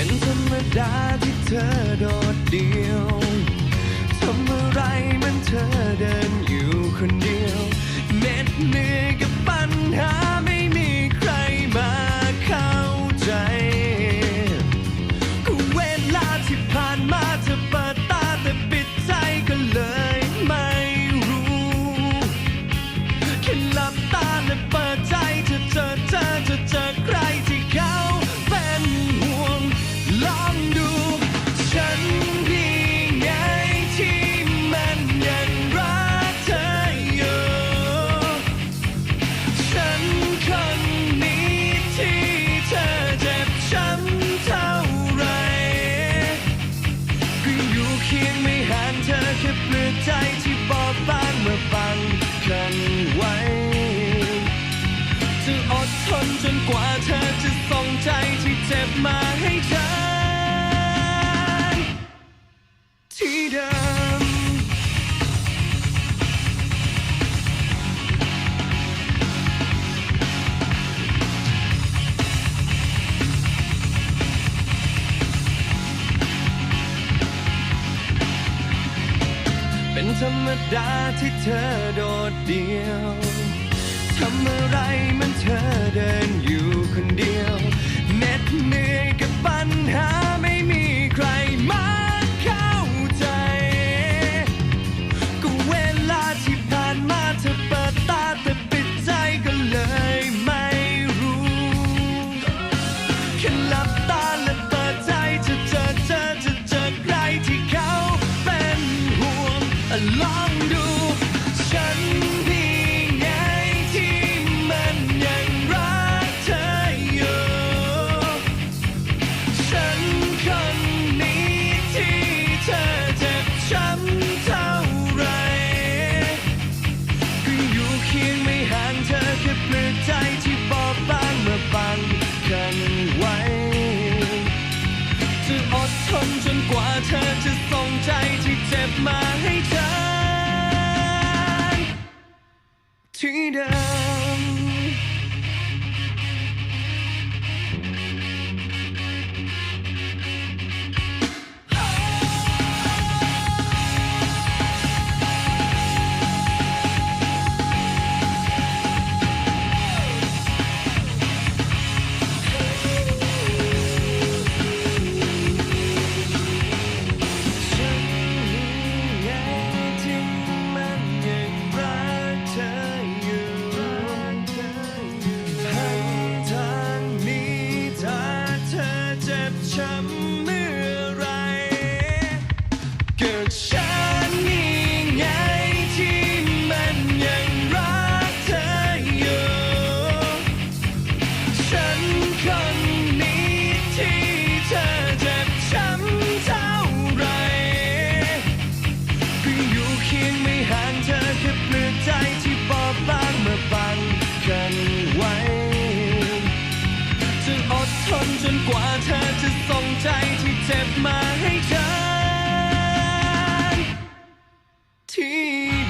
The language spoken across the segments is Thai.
เป็นธรรมดาที่เธอโดดเดี่ยว ทำอะไรมันเธอเดินอยู่คนเดียว ธรรมดาที่เธอโดดเดี่ยวทำอะไรมันเธอเดินอยู่คนเดียวเหน็ดเหนื่อยกับปัญหา love.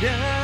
down.